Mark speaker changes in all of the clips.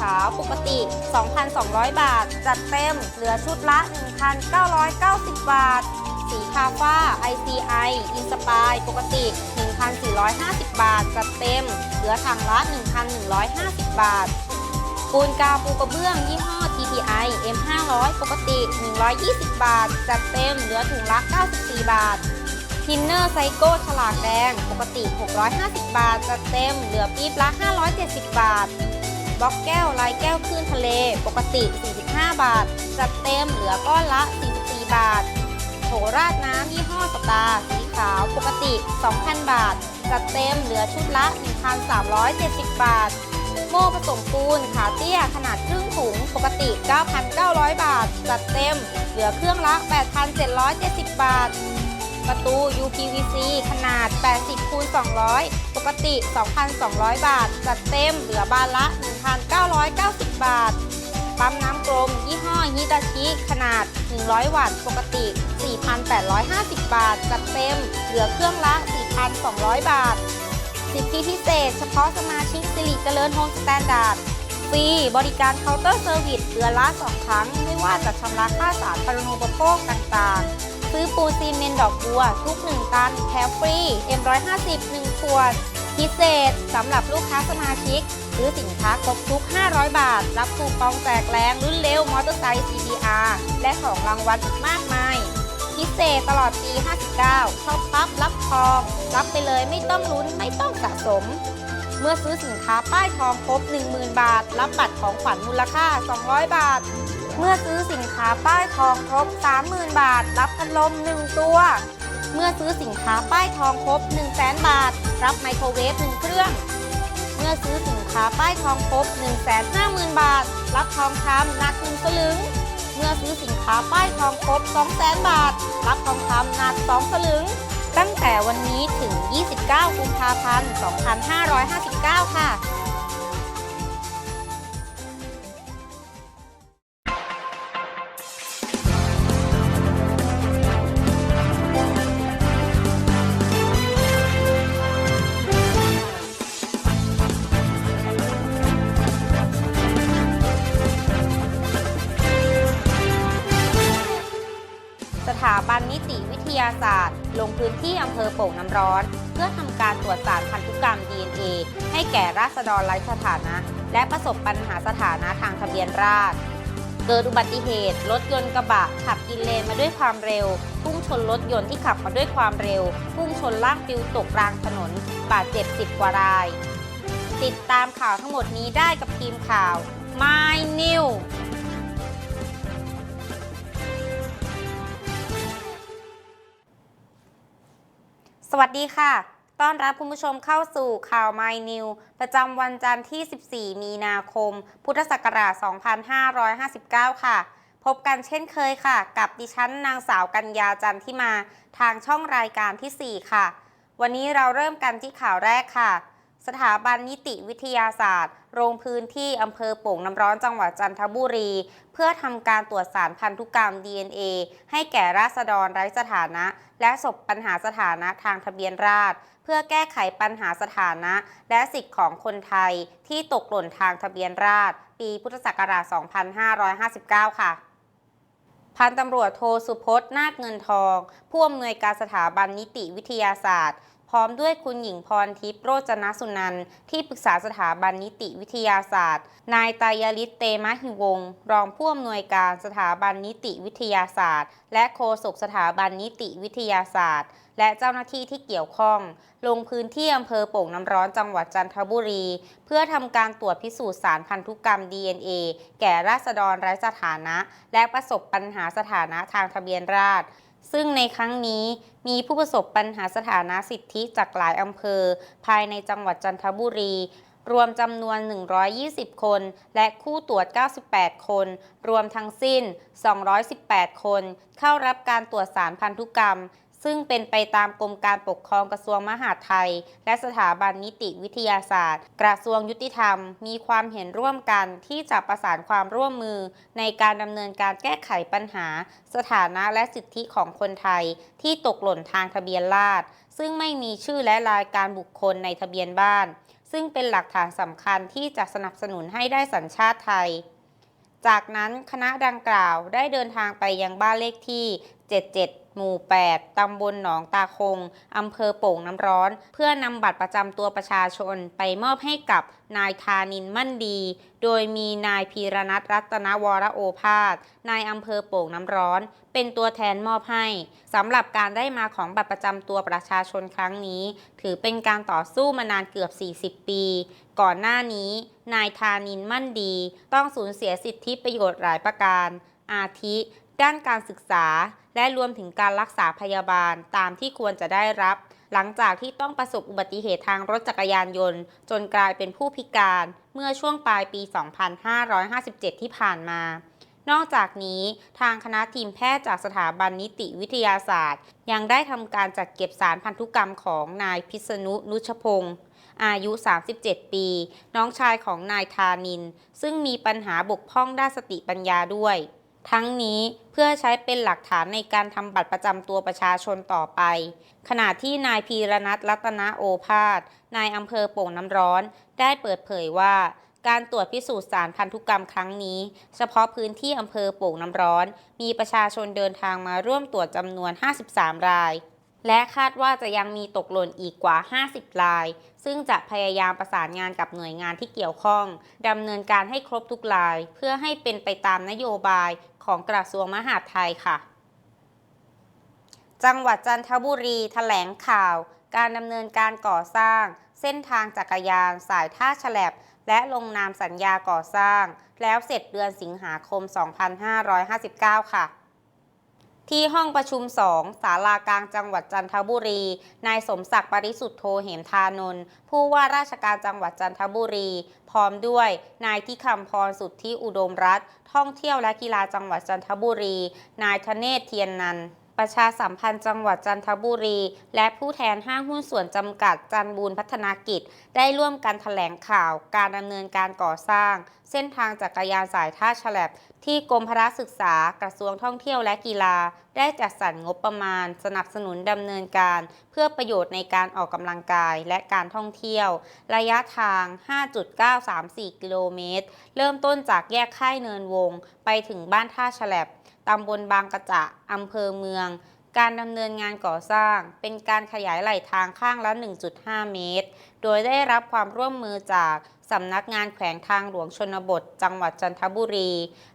Speaker 1: ขาวปกติ 2,200 บาท จัดเต็มเหลือชุดละ 1,990 บาท สีคาฟ้า ICI อินสปายปกติ 1,450 บาท จัดเต็ม เหลือถังละ 1,150 บาทปูนกาวปูกระเบื้องยี่ห้อ TPI M500 ปกติ 120 บาท จัดเต็มเหลือถุงละ 94 บาททินเนอร์ไซโก้ฉลากแดง ปกติ 650 บาท จัดเต็มเหลือปี๊บละ 570 บาท บล็อกแก้วลายแก้วคลื่นทะเล ปกติ 45 บาท จัดเต็มเหลือก้อนละ 44 บาท โถราดน้ำยี่ห้อสตาร์สีขาวปกติ 2,000 บาท จัดเต็มเหลือชุดละ 1,370 บาท โม่ผสมปูนขาเตี้ยขนาดครึ่งถุงปกติ 9,900 บาท จัดเต็มเหลือเครื่องละ 8,770 บาท ประตู UPVC ขนาด 80คูณ200 ปกติ 2,200 บาท จัดเต็มเหลือบานละ 1,990 บาท ปั๊มน้ำกลม ยี่ห้อฮิตาชิขนาด 100 วัตต์ ปกติ 4,850 บาท จัดเต็มเหลือเครื่องละ 4,200 บาท สิทธิพิเศษ เฉพาะสมาชิกสิริเจริญโฮมสแตนดาร์ดฟรีบริการเคาน์เตอร์เซอร์วิสเดือนละ 2 ครั้ง ไม่ว่าจะชำระค่าสารปรณูปโภคต่างๆ ซื้อปูนซีเมนต์ดอกบัว ทุก 1 ตันแถมฟรี M150 1ขวด พิเศษสำหรับลูกค้าสมาชิก ซื้อสินค้าครบทุก 500 บาท รับคูปองแจกแรงรุ่นเร็วมอเตอร์ไซค์ CBR และของรางวัลอีกมากมาย พิเศษตลอดปี 59 ชอบปั๊บรับทอง รับไปเลยไม่ต้องลุ้นไม่ต้องสะสมเมื่อซื้อสินค้าป้ายทองครบ 10,000 บาท รับบัตรของขวัญมูลค่า 200 บาท เมื่อซื้อสินค้าป้ายทองครบ 30,000 บาท รับพัดลม 1 ตัว เมื่อซื้อสินค้าป้ายทองครบ 100,000 บาท รับไมโครเวฟ1เครื่อง เมื่อซื้อสินค้าป้ายทองครบ 150,000 บาท รับทองคำหนัก1สลึง เมื่อซื้อสินค้าป้ายทองครบ 200,000 บาท รับทองคำหนัก2สลึง ตั้งแต่วันนี้ถึง 29 กุมภาพันธ์ 2559 ค่ะาศาสตร์ ลงพื้นที่อำเภอโป่งน้ำร้อน เพื่อทำการตรวจสารพันธุกรรม DNA ให้แก่ราษฎรไร้สถานะ และประสบปัญหาสถานะทางทะเบียนราษฎรเกิดอุบัติเหตุรถยนต์กระบะขับกินเลนมาด้วยความเร็ว พุ่งชนรถยนต์ที่ขับมาด้วยความเร็ว พุ่งชนล่างปิวตกกลางถนน บาดเจ็บ10กว่าราย ติดตามข่าวทั้งหมดนี้ได้กับทีมข่าว My New วัสดีค่ะ ต้อนรับคุณผู้ชมเข้าสู่ข่าว My New ประจำวันจันทร์ที่ 14 มีนาคม พุทธศักราช 2559 ค่ะ พบกันเช่นเคยค่ะ กับดิฉันนางสาวกัญญาจันทิมา ทางช่องรายการทีสี่4 ค่ะ วันนี้เราเริ่มกันที่ข่าวแรกค่ะ สถาบันนิติวิทยาศาสตร์ โรงพื้นที่อำเภอโป่งน้ำร้อนจังหวัดจันทบุรี เพื่อทำการตรวจสารพันธุกรรม DNA ให้แก่ราษฎรไร้สถานะ และศพปัญหาสถานะทางทะเบียนราษฎรเพื่อแก้ไขปัญหาสถานะ และสิทธิของคนไทยที่ตกหล่นทางทะเบียนราษฎรปีพุทธศักราช 2559 ค่ะพันตำรวจโทสุพจน์นาคเงินทอง ผู้อำนวยการสถาบันนิติวิทยาศาสตร์ พร้อมด้วยคุณหญิงพรทิพย์โรจนสุนันท์ที่ปรึกษาสถาบันนิติวิทยาศาสตร์ นายตายลิตเตมะหิวง รองผู้อำนวยการสถาบันนิติวิทยาศาสตร์ และโฆษกสถาบันนิติวิทยาศาสตร์ และเจ้าหน้าที่ที่เกี่ยวข้อง ลงพื้นที่อำเภอโป่งน้ำร้อนจังหวัดจันทบุรี เพื่อทำการตรวจพิสูจน์สารพันธุกรรม DNA แก่ราษฎรไร้สถานะ และประสบปัญหาสถานะทางทะเบียนราษฎร ซึ่งในครั้งนี้มีผู้ประสบปัญหาสถานะสิทธิจากหลายอำเภอ ภายในจังหวัดจันทบุรี รวมจำนวน 120 คน และคู่ตรวจ 98 คน รวมทั้งสิ้น 218 คน เข้ารับการตรวจสารพันธุกรรม ซึ่งเป็นไปตามกรมการปกครองกระทรวงมหาดไทย และสถาบันนิติวิทยาศาสตร์ กระทรวงยุติธรรม มีความเห็นร่วมกันที่จะประสานความร่วมมือ ในการดำเนินการแก้ไขปัญหา สถานะและสิทธิของคนไทย ที่ตกหล่นทางทะเบียนราษฎรซึ่งไม่มีชื่อและรายการบุคคลในทะเบียนบ้าน ซึ่งเป็นหลักฐานสำคัญที่จะสนับสนุนให้ได้สัญชาติไทย จากนั้นคณะดังกล่าวได้เดินทางไปยังบ้านเลขที่ 77 หมู่ 8 ตำบลหนองตาคง อำเภอโป่งน้ำร้อน เพื่อนำบัตรประจำตัวประชาชนไปมอบให้กับนายธานินมั่นดี โดยมีนายพีรนัทรัตนวรโอภาส นายอำเภอโป่งน้ำร้อน เป็นตัวแทนมอบให้สำหรับการได้มาของบัตรประจำตัวประชาชนครั้งนี้ ถือเป็นการต่อสู้มานานเกือบ 40 ปี ก่อนหน้านี้ นายธานินมั่นดี ต้องสูญเสียสิทธิประโยชน์หลายประการ อาทิ ด้านการศึกษา และรวมถึงการรักษาพยาบาลตามที่ควรจะได้รับ หลังจากที่ต้องประสบอุบัติเหตุทางรถจักรยานยนต์ จนกลายเป็นผู้พิการเมื่อช่วงปลายปี 2557 ที่ผ่านมา นอกจากนี้ทางคณะทีมแพทย์จากสถาบันนิติวิทยาศาสตร์ ยังได้ทำการจัดเก็บสารพันธุกรรมของนายพิษณุนุชพงศ์อายุ 37 ปี น้องชายของนายธานิน ซึ่งมีปัญหาบกพร่องด้านสติปัญญาด้วย ทั้งนี้เพื่อใช้เป็นหลักฐานในการทำบัตรประจำตัวประชาชนต่อไป ขณะที่นายพีรนัทรัตนโอภาส นายอำเภอโป่งน้ำร้อน ได้เปิดเผยว่าการตรวจพิสูจน์สารพันธุกรรมครั้งนี้ เฉพาะพื้นที่อำเภอโป่งน้ำร้อน มีประชาชนเดินทางมาร่วมตรวจจำนวน 53 ราย และคาดว่าจะยังมีตกหล่นอีกกว่า 50 ราย ซึ่งจะพยายามประสานงานกับหน่วยงานที่เกี่ยวข้องดำเนินการให้ครบทุกราย เพื่อให้เป็นไปตามนโยบายของกระทรวงมหาดไทยค่ะ จังหวัดจันทบุรีแถลงข่าว การดำเนินการก่อสร้าง เส้นทางจักรยาน สายท่าฉลับและลงนามสัญญาก่อสร้าง แล้วเสร็จเดือนสิงหาคม 2559 ค่ะ ที่ห้องประชุม 2 ศาลากลางจังหวัดจันทบุรี นายสมศักดิ์ปริสุทธโธเหมทานนท์ผู้ว่าราชการจังหวัดจันทบุรี พร้อมด้วยนายที่คำพรสุทธิอุดมรัฐ ท่องเที่ยวและกีฬาจังหวัดจันทบุรี นายธเนศเทียนนันท์ ประชาสัมพันธ์จังหวัดจันทบุรี และผู้แทนห้างหุ้นส่วนจำกัดจันบูรพัฒนากิจ ได้ร่วมกันแถลงข่าวการดำเนินการก่อสร้าง เส้นทางจักรยานสายท่าฉลับ ที่กรมพระศึกษากระทรวงท่องเที่ยวและกีฬา ได้จัดสรรงบประมาณ สนับสนุนดำเนินการ เพื่อประโยชน์ในการออกกำลังกายและการท่องเที่ยว ระยะทาง 5.934 กิโลเมตร เริ่มต้นจากแยกค่ายเนินวง ไปถึงบ้านท่าฉลับ ตำบลบางกระจะอำเภอเมือง การดำเนินงานก่อสร้าง เป็นการขยายไหลทางข้างละ 1.5 เมตร โดยได้รับความร่วมมือจากสำนักงานแขวงทางหลวงชนบท จังหวัดจันทบุรี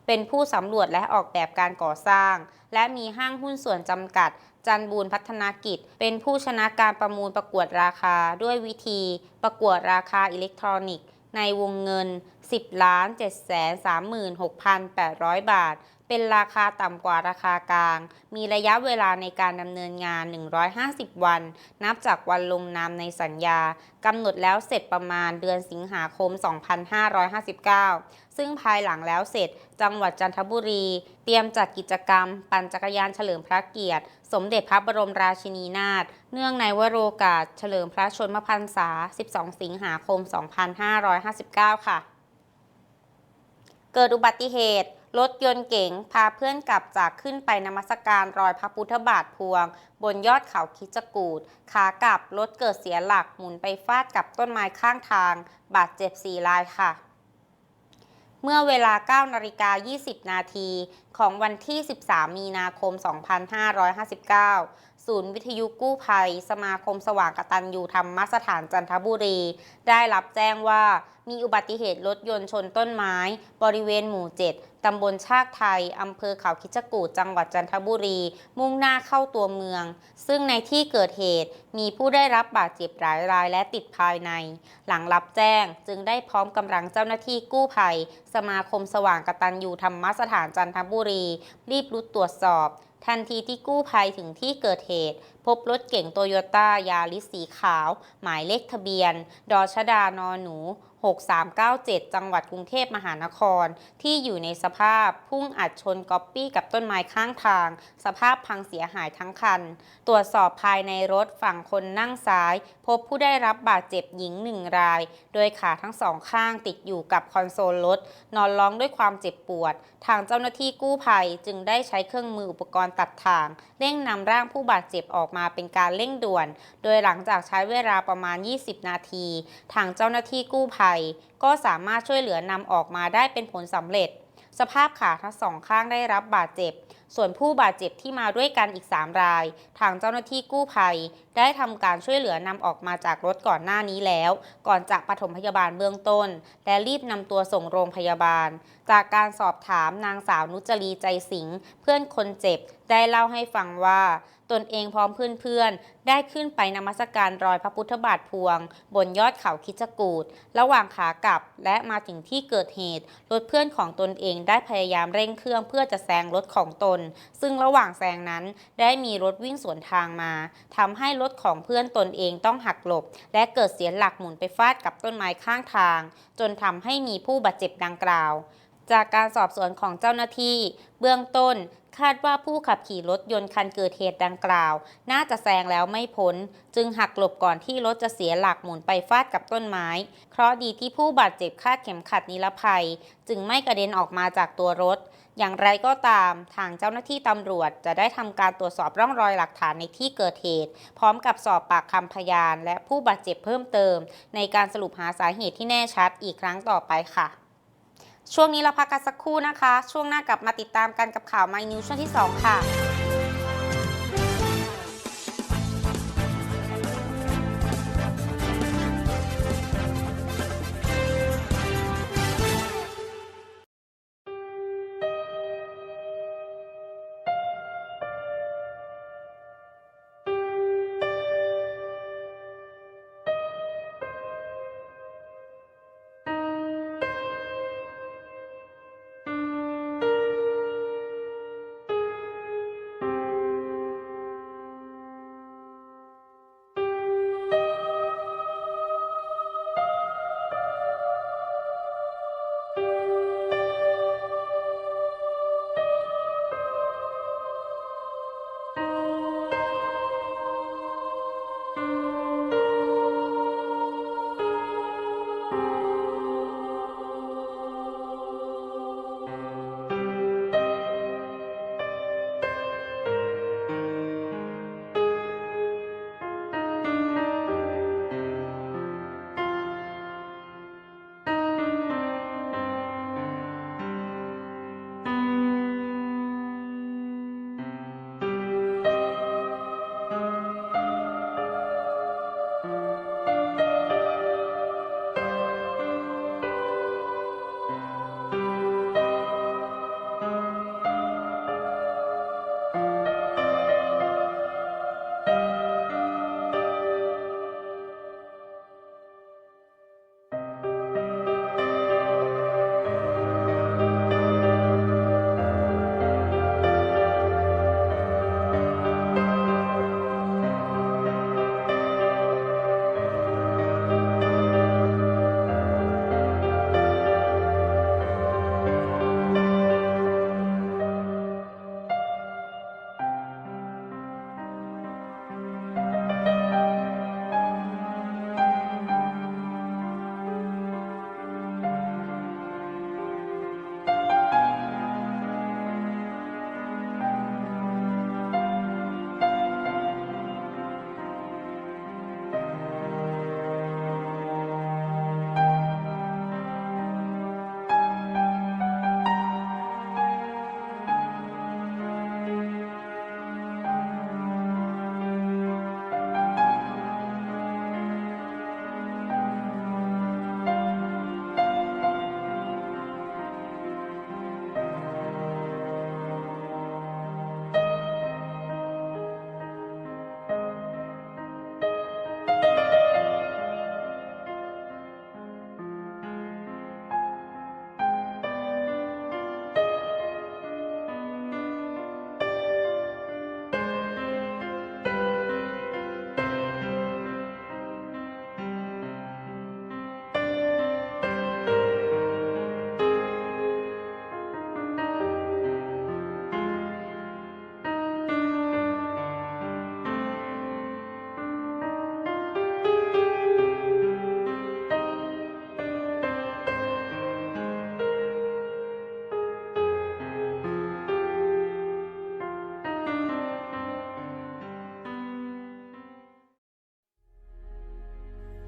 Speaker 1: เป็นผู้สำรวจและออกแบบการก่อสร้าง และมีห้างหุ้นส่วนจำกัด จันบูรพัฒนากิจ เป็นผู้ชนะการประมูลประกวดราคาด้วยวิธี ประกวดราคาอิเล็กทรอนิกส์ในวงเงิน 10 ล้าน7 3 6 8 0 0 บาท เป็นราคาต่ำกว่าราคากลาง มีระยะเวลาในการดำเนินงาน 150 วัน นับจากวันลงนามในสัญญากำหนดแล้วเสร็จประมาณเดือนสิงหาคม 2559 ซึ่งภายหลังแล้วเสร็จ จังหวัดจันทบุรี เตรียมจัดกิจกรรม ปั่นจักรยานเฉลิมพระเกียรติ สมเด็จพระบรมราชินีนาถเนื่องในวโรกาสเฉลิมพระชนมพรรษา 12 สิงหาคม 2559 ค่ะ เกิดอุบัติเหตุ รถยนต์เก๋งพาเพื่อนกลับจากขึ้นไปนมัสการรอยพระพุทธบาทพวง บนยอดเขาคิจกูดขากลับรถเกิดเสียหลักหมุนไปฟาดกับต้นไม้ข้างทาง บาดเจ็บสี่รายค่ะ เมื่อเวลา 9นาฬิกา20 นาทีของวันที่ 13 มีนาคม 2559 ศูนย์วิทยุกู้ภัย สมาคมสว่างกตัญญูธรรมสถานจันทบุรี ได้รับแจ้งว่ามีอุบัติเหตุรถยนต์ชนต้นไม้ บริเวณหมู่ 7 ตำบลชากไทย อำเภอเขาคิจกูฏจังหวัดจันทบุรี มุ่งหน้าเข้าตัวเมือง ซึ่งในที่เกิดเหตุมีผู้ได้รับบาดเจ็บหลายรายและติดภายใน หลังรับแจ้งจึงได้พร้อมกำลังเจ้าหน้าที่กู้ภัย สมาคมสว่างกตัญญูธรรมสถานจันทบุรี รีบรุดตรวจสอบ ทันทีที่กู้ภัยถึงที่เกิดเหตุพบรถเก๋งโตโยต้ายาริสสีขาว หมายเลขทะเบียน ดอชดานอหนู 6397 จังหวัดกรุงเทพมหานคร ที่อยู่ในสภาพพุ่งอัดชนก๊อปปี้กับต้นไม้ข้างทาง สภาพพังเสียหายทั้งคัน ตรวจสอบภายในรถฝั่งคนนั่งซ้าย พบผู้ได้รับบาดเจ็บหญิงหนึ่งราย โดยขาทั้งสองข้างติดอยู่กับคอนโซลรถ นอนร้องด้วยความเจ็บปวด ทางเจ้าหน้าที่กู้ภัยจึงได้ใช้เครื่องมืออุปกรณ์ตัดทาง เร่งนำร่างผู้บาดเจ็บออกมาเป็นการเร่งด่วน โดยหลังจากใช้เวลาประมาณ 20 นาที ทางเจ้าหน้าที่กู้ภัย ก็สามารถช่วยเหลือนำออกมาได้เป็นผลสำเร็จ สภาพขาทั้งสองข้างได้รับบาดเจ็บ ส่วนผู้บาดเจ็บที่มาด้วยกันอีก 3 ราย ทางเจ้าหน้าที่กู้ภัย ได้ทำการช่วยเหลือนำออกมาจากรถก่อนหน้านี้แล้ว ก่อนจะปฐมพยาบาลเบื้องต้น และรีบนำตัวส่งโรงพยาบาล จากการสอบถามนางสาวนุจรีใจสิงห์เพื่อนคนเจ็บได้เล่าให้ฟังว่าตนเองพร้อมเพื่อนๆ ได้ขึ้นไปนมัสการรอยพระพุทธบาทพวง บนยอดเขาคิจกูดระหว่างขากลับและมาถึงที่เกิดเหตุ รถเพื่อนของตนเองได้พยายามเร่งเครื่องเพื่อจะแซงรถของตนซึ่งระหว่างแซงนั้นได้มีรถวิ่งสวนทางมาทำให้รถของเพื่อนตนเองต้องหักหลบ และเกิดเสียหลักหมุนไปฟาดกับต้นไม้ข้างทาง จนทำให้มีผู้บาดเจ็บดังกล่าว จากการสอบสวนของเจ้าหน้าที่ เบื้องต้นคาดว่าผู้ขับขี่รถยนต์คันเกิดเหตุดังกล่าว น่าจะแซงแล้วไม่พ้น จึงหักหลบก่อนที่รถจะเสียหลักหมุนไปฟาดกับต้นไม้เคราะดีที่ผู้บาดเจ็บคาดเข็มขัดนิรภัย จึงไม่กระเด็นออกมาจากตัวรถ อย่างไรก็ตามทางเจ้าหน้าที่ตำรวจจะได้ทำการตรวจสอบร่องรอยหลักฐานในที่เกิดเหตุ พร้อมกับสอบปากคำพยาน และผู้บาดเจ็บเพิ่มเติม ในการสรุปหาสาเหตุที่แน่ชัดอีกครั้งต่อไปค่ะ ช่วงนี้เราพักกันสักครู่นะคะ ช่วงหน้ากลับมาติดตามกันกับข่าว My News ช่วงที่ 2 ค่ะ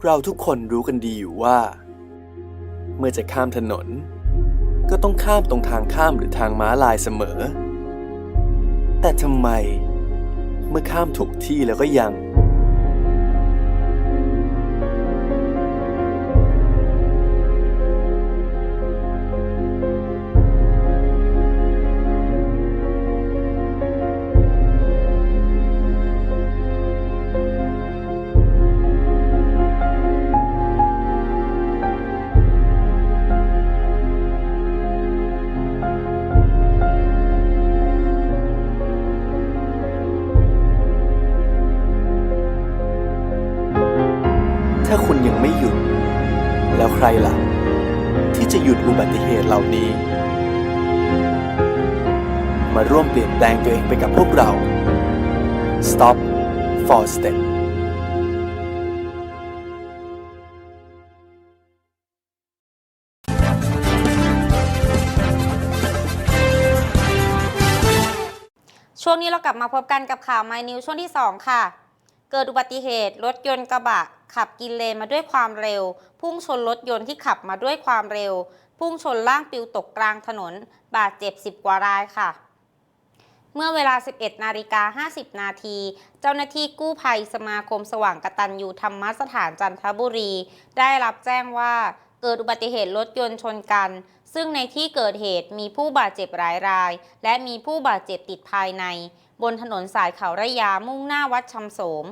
Speaker 2: เราทุกคนรู้กันดีอยู่ว่า เมื่อจะข้ามถนน ก็ต้องข้ามตรงทางข้ามหรือทางม้าลายเสมอ แต่ทำไม เมื่อข้ามถูกที่แล้วก็ยัง เหล่านี้ มาร่วมเปลี่ยนแปลงตัวเองไปกับพวกเรา Stop for Step
Speaker 1: ช่วงนี้เรากลับมาพบกันกับข่าว My News ช่วงที่ 2 ค่ะ เกิดอุบัติเหตุรถยนต์กระบะ ขับกินเลนมาด้วยความเร็ว พุ่งชนรถยนต์ที่ขับมาด้วยความเร็ว พุ่งชนล่างปิวตกกลางถนน บาดเจ็บ 10 กว่ารายค่ะ เมื่อเวลา 11 นาฬิกา 50 นาที เจ้าหน้าที่กู้ภัยสมาคมสว่างกตัญญูธรรมสถานจันทบุรี ได้รับแจ้งว่าเกิดอุบัติเหตุรถยนต์ชนกัน ซึ่งในที่เกิดเหตุมีผู้บาดเจ็บหลายราย และมีผู้บาดเจ็บติดภายใน บนถนนสายเขาระยามุ่งหน้าวัดชำโสม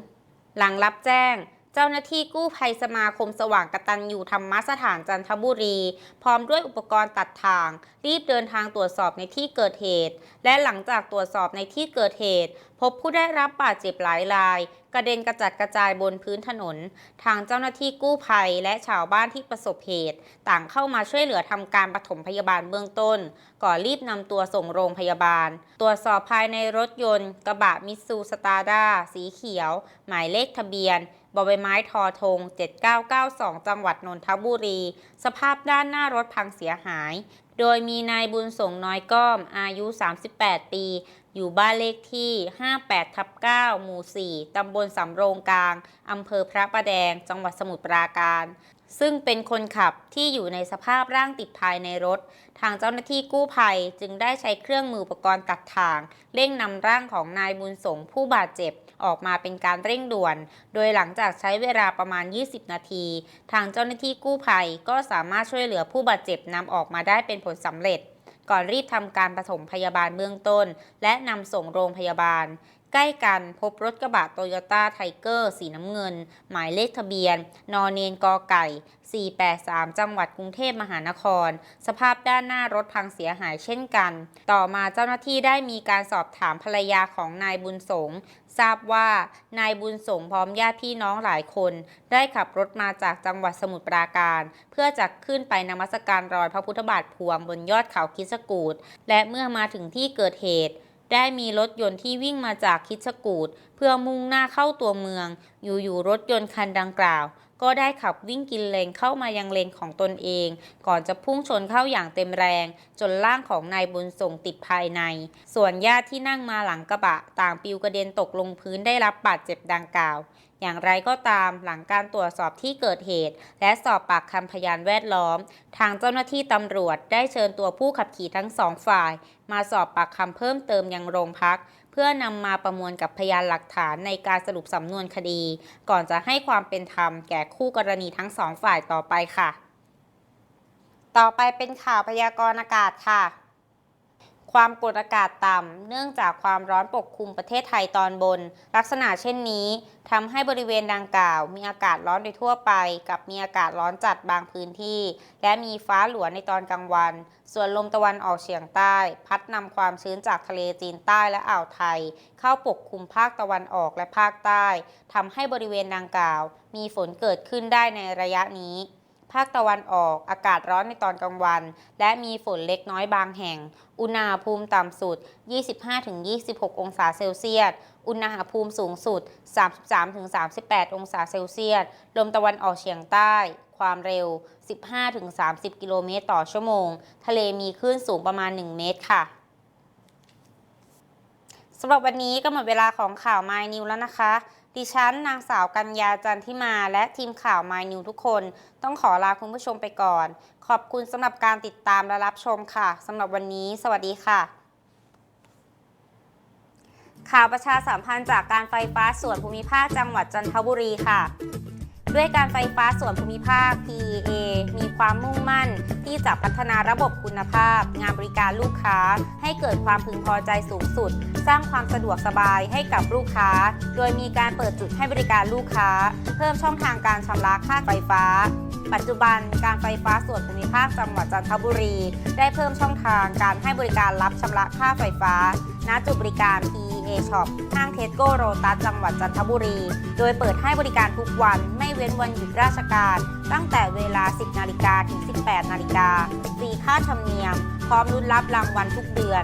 Speaker 1: หลังรับแจ้ง เจ้าหน้าที่กู้ภัยสมาคมสว่างกตัญญูธรรมสถานจันทบุรี พร้อมด้วยอุปกรณ์ตัดทาง รีบเดินทางตรวจสอบในที่เกิดเหตุ และหลังจากตรวจสอบในที่เกิดเหตุ พบผู้ได้รับบาดเจ็บหลายราย กระเด็นกระจัดกระจายบนพื้นถนน ทางเจ้าหน้าที่กู้ภัยและชาวบ้านที่ประสบเหตุ ต่างเข้ามาช่วยเหลือทำการปฐมพยาบาลเบื้องต้น ก่อนรีบนำตัวส่งโรงพยาบาล ตรวจสอบภายในรถยนต์ กระบะมิตซูสตาร์ด้าสีเขียว หมายเลขทะเบียน บใบไม้ทอธง7992 จังหวัดนนทบุรี สภาพด้านหน้ารถพังเสียหาย โดยมีนายบุญส่งน้อยก้อม อายุ 38 ปี อยู่บ้านเลขที่ 58ทับ9หมู่ 4 ตำบลสำโรงกลาง อำเภอพระประแดง จังหวัดสมุทรปราการ ซึ่งเป็นคนขับที่อยู่ในสภาพร่างติดภายในรถ ทางเจ้าหน้าที่กู้ภัยจึงได้ใช้เครื่องมืออุปกรณ์ตัดทาง เร่งนำร่างของนายบุญสงผู้บาดเจ็บ ออกมาเป็นการเร่งด่วน โดยหลังจากใช้เวลาประมาณ 20 นาที ทางเจ้าหน้าที่กู้ภัยก็สามารถช่วยเหลือผู้บาดเจ็บนำออกมาได้เป็นผลสำเร็จ ก่อนรีบทำการปฐมพยาบาลเบื้องต้น และนำส่งโรงพยาบาลใกล้กันพบรถกระบะโตโยต้าไทเกอร์สีน้ำเงิน หมายเลขทะเบียน นอเนนกอไก่ 483 จังหวัดกรุงเทพมหานคร สภาพด้านหน้ารถพังเสียหายเช่นกัน ต่อมาเจ้าหน้าที่ได้มีการสอบถามภรรยาของนายบุญสงทราบว่านายบุญสงพร้อมญาติพี่น้องหลายคน ได้ขับรถมาจากจังหวัดสมุทรปราการ เพื่อจะขึ้นไปนมัสการรอยพระพุทธบาทพวงบนยอดเขาคิสกูดและเมื่อมาถึงที่เกิดเหตุ ได้มีรถยนต์ที่วิ่งมาจากคิสกูดเพื่อมุ่งหน้าเข้าตัวเมือง อยู่ๆรถยนต์คันดังกล่าว ก็ได้ขับวิ่งกินเลนเข้ามายังเลนของตนเอง ก่อนจะพุ่งชนเข้าอย่างเต็มแรง จนร่างของนายบุญส่งติดภายใน ส่วนญาติที่นั่งมาหลังกระบะ ต่างปิวกระเด็นตกลงพื้นได้รับบาดเจ็บดังกล่าว อย่างไรก็ตามหลังการตรวจสอบที่เกิดเหตุ และสอบปากคำพยานแวดล้อม ทางเจ้าหน้าที่ตำรวจได้เชิญตัวผู้ขับขี่ทั้งสองฝ่าย มาสอบปากคำเพิ่มเติมยังโรงพัก เพื่อนำมาประมวลกับพยานหลักฐานในการสรุปสำนวนคดี ก่อนจะให้ความเป็นธรรมแก่คู่กรณีทั้งสองฝ่ายต่อไปค่ะ ต่อไปเป็นข่าวพยากรณ์อากาศค่ะ ความกดอากาศต่ำเนื่องจากความร้อนปกคลุมประเทศไทยตอนบน ลักษณะเช่นนี้ทำให้บริเวณดังกล่าว มีอากาศร้อนโดยทั่วไป กับมีอากาศร้อนจัดบางพื้นที่ และมีฟ้าหลวในตอนกลางวัน ส่วนลมตะวันออกเฉียงใต้ พัดนำความชื้นจากทะเลจีนใต้และอ่าวไทย เข้าปกคลุมภาคตะวันออกและภาคใต้ทำให้บริเวณดังกล่าว มีฝนเกิดขึ้นได้ในระยะนี้ ภาคตะวันออกอากาศร้อนในตอนกลางวัน และมีฝนเล็กน้อยบางแห่ง อุณหภูมิต่ำสุด 25-26 องศาเซลเซียส อุณหภูมิสูงสุด 33-38 องศาเซลเซียส ลมตะวันออกเฉียงใต้ ความเร็ว 15-30 กิโลเมตรต่อชั่วโมง ทะเลมีคลื่นสูงประมาณ 1 เมตรค่ะสำหรับวันนี้ก็หมดเวลาของข่าว My New แล้วนะคะ ดิฉันนางสาวกัญญาจันทิมา และทีมข่าวมายนิวทุกคน ต้องขอลาคุณผู้ชมไปก่อน ขอบคุณสำหรับการติดตามและรับชมค่ะสำหรับวันนี้ สวัสดีค่ะ ข่าวประชาสัมพันธ์จากการไฟฟ้าส่วนภูมิภาคจังหวัดจันทบุรีค่ะ ด้วยการไฟฟ้าส่วนภูมิภาค PEA มีความมุ่งมั่น ที่จะพัฒนาระบบคุณภาพ งานบริการลูกค้า ให้เกิดความพึงพอใจสูงสุด สร้างความสะดวกสบายให้กับลูกค้า โดยมีการเปิดจุดให้บริการลูกค้า เพิ่มช่องทางการชำระค่าไฟฟ้าปัจจุบันการไฟฟ้าส่วนภูมิภาคจังหวัดจันทบุรี ได้เพิ่มช่องทางการให้บริการรับชำระค่าไฟฟ้า ณจุดบริการ P A Shop ห้างเทสโก้โรตัสจังหวัดจันทบุรี โดยเปิดให้บริการทุกวันไม่เว้นวันหยุดราชการ ตั้งแต่เวลา 10 นาฬิกาถึง 18 นาฬิกาฟรีค่าธรรมเนียม พร้อมรุ้นรับรางวัลทุกเดือน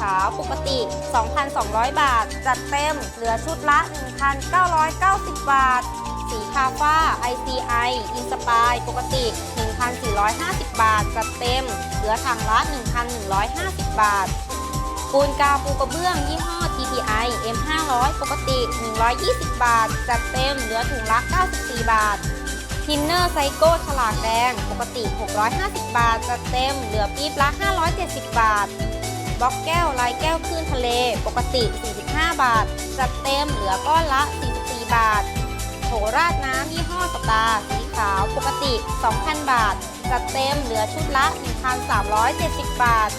Speaker 1: ขาวปกติ 2,200 บาท จัดเต็มเหลือชุดละ 1,990 บาท สีคาฟ้า ICI อินสปายปกติ 1,450 บาท จัดเต็ม เหลือถังละ 1,150 บาทปูนกาวปูกระเบื้องยี่ห้อ TPI M500 ปกติ 120 บาท จัดเต็มเหลือถุงละ 94 บาททินเนอร์ไซโก้ฉลากแดง ปกติ 650 บาท จัดเต็มเหลือปี๊บละ 570 บาท บล็อกแก้วลายแก้วคลื่นทะเล ปกติ 45 บาท จัดเต็มเหลือก้อนละ 44 บาท โถราดน้ำยี่ห้อสตาร์สีขาวปกติ 2,000 บาท จัดเต็มเหลือชุดละ 1,370 บาท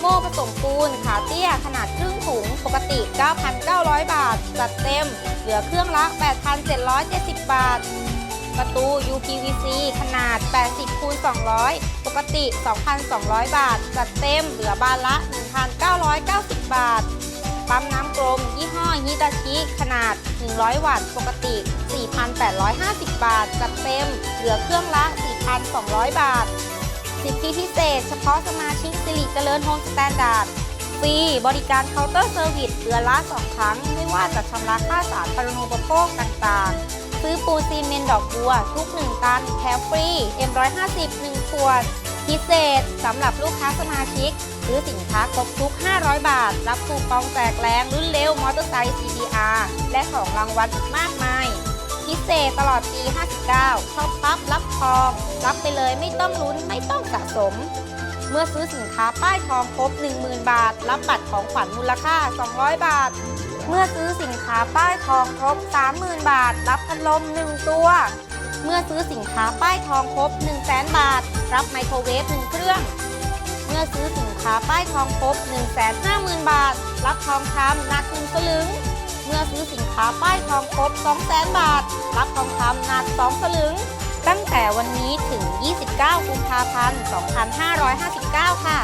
Speaker 1: โม่ผสมปูนขาเตี้ยขนาดครึ่งถุงปกติ 9,900 บาท จัดเต็มเหลือเครื่องละ 8,770 บาท ประตู UPVC ขนาด 80คูณ200 ปกติ 2,200 บาท จัดเต็มเหลือบานละ 1,990 บาท ปั๊มน้ำกลม ยี่ห้อฮิตาชิ ขนาด 100 วัตต์ ปกติ 4,850 บาท จัดเต็มเหลือเครื่องละ 4,200 บาท สิทธิพิเศษ เฉพาะสมาชิกสิริเจริญโฮมสแตนดาร์ดฟรีบริการเคาน์เตอร์เซอร์วิสเดือนละ 2 ครั้ง ไม่ว่าจะชำระค่าสารปรณูปโภคต่างๆ ซื้อปูนซีเมนต์ดอกบัว ทุก 1 ตันแถมฟรี M150 1ขวด พิเศษสำหรับลูกค้าสมาชิก ซื้อสินค้าครบทุก 500 บาท รับคูปองแจกแรงรุ่นเร็วมอเตอร์ไซค์ CBR และของรางวัลอีกมากมาย พิเศษตลอดปี 59 ชอบปั๊บรับทอง รับไปเลยไม่ต้องลุ้นไม่ต้องสะสมเมื่อซื้อสินค้าป้ายทองครบ 10,000 บาท รับบัตรของขวัญมูลค่า 200 บาท เมื่อซื้อสินค้าป้ายทองครบ 30,000 บาท รับพัดลม 1 ตัว เมื่อซื้อสินค้าป้ายทองครบ 100,000บาท รับไมโครเวฟ1เครื่อง เมื่อซื้อสินค้าป้ายทองครบ 150,000 บาท รับทองคำหนัก1สลึง เมื่อซื้อสินค้าป้ายทองครบ 200,000 บาท รับทองคำหนัก2สลึง ตั้งแต่วันนี้ถึง 29 กุมภาพันธ์ 2559 ค่ะ